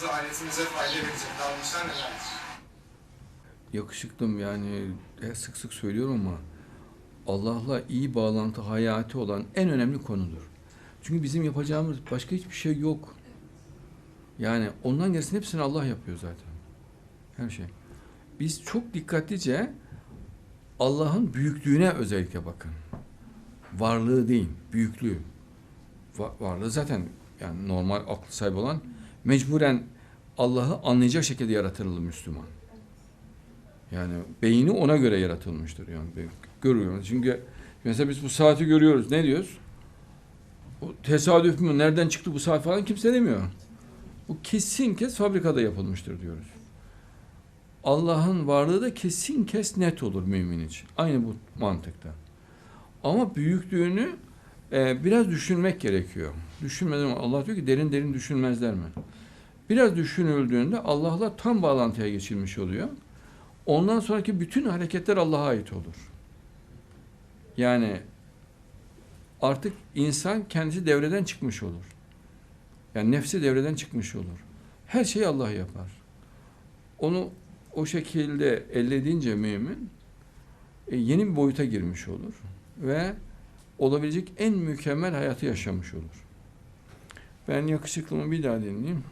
çıkarttığınızda aletinize fayda verecek davranışlar nelerdir? yakışıklım yani e, sık sık söylüyorum ama Allah'la iyi bağlantı hayati olan en önemli konudur. Çünkü bizim yapacağımız başka hiçbir şey yok. Yani ondan gerisini hepsini Allah yapıyor zaten. Her şey. Biz çok dikkatlice Allah'ın büyüklüğüne özellikle bakın. Varlığı değil, büyüklüğü. Va- varlığı zaten yani normal aklı sahibi olan mecburen Allah'ı anlayacak şekilde yaratılır Müslüman. Yani beyni ona göre yaratılmıştır yani. Ben Görüyorum. Çünkü mesela biz bu saati görüyoruz. Ne diyoruz? O tesadüf mü? Nereden çıktı bu saat falan kimse demiyor. Bu kesin kes fabrikada yapılmıştır diyoruz. Allah'ın varlığı da kesin kes net olur mümin için. Aynı bu mantıkta. Ama büyüklüğünü e, biraz düşünmek gerekiyor. Düşünmeden Allah diyor ki derin derin düşünmezler mi? Biraz düşünüldüğünde Allah'la tam bağlantıya geçilmiş oluyor. Ondan sonraki bütün hareketler Allah'a ait olur. Yani artık insan kendisi devreden çıkmış olur. Yani nefsi devreden çıkmış olur. Her şeyi Allah yapar. Onu o şekilde ellediğince mümin e, yeni bir boyuta girmiş olur ve olabilecek en mükemmel hayatı yaşamış olur. Ben yakışıklımı bir daha dinleyeyim.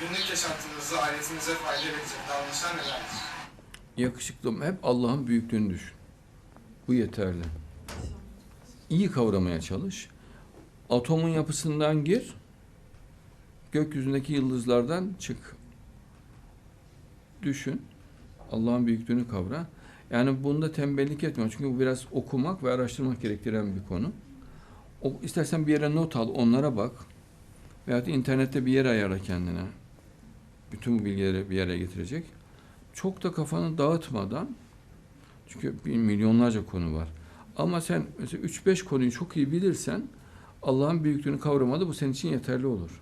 Günlük yaşantınızda aletinize fayda verecek davranışlar nelerdir? Yakışıklım hep Allah'ın büyüklüğünü düşün. Bu yeterli. İyi kavramaya çalış. Atomun yapısından gir. Gökyüzündeki yıldızlardan çık. Düşün. Allah'ın büyüklüğünü kavra. Yani bunda tembellik etme. Çünkü bu biraz okumak ve araştırmak gerektiren bir konu. O, istersen bir yere not al, onlara bak. Veyahut internette bir yer ayarla kendine. Bütün bu bilgileri bir yere getirecek çok da kafanı dağıtmadan çünkü milyonlarca konu var. Ama sen mesela 3-5 konuyu çok iyi bilirsen Allah'ın büyüklüğünü kavramada bu senin için yeterli olur.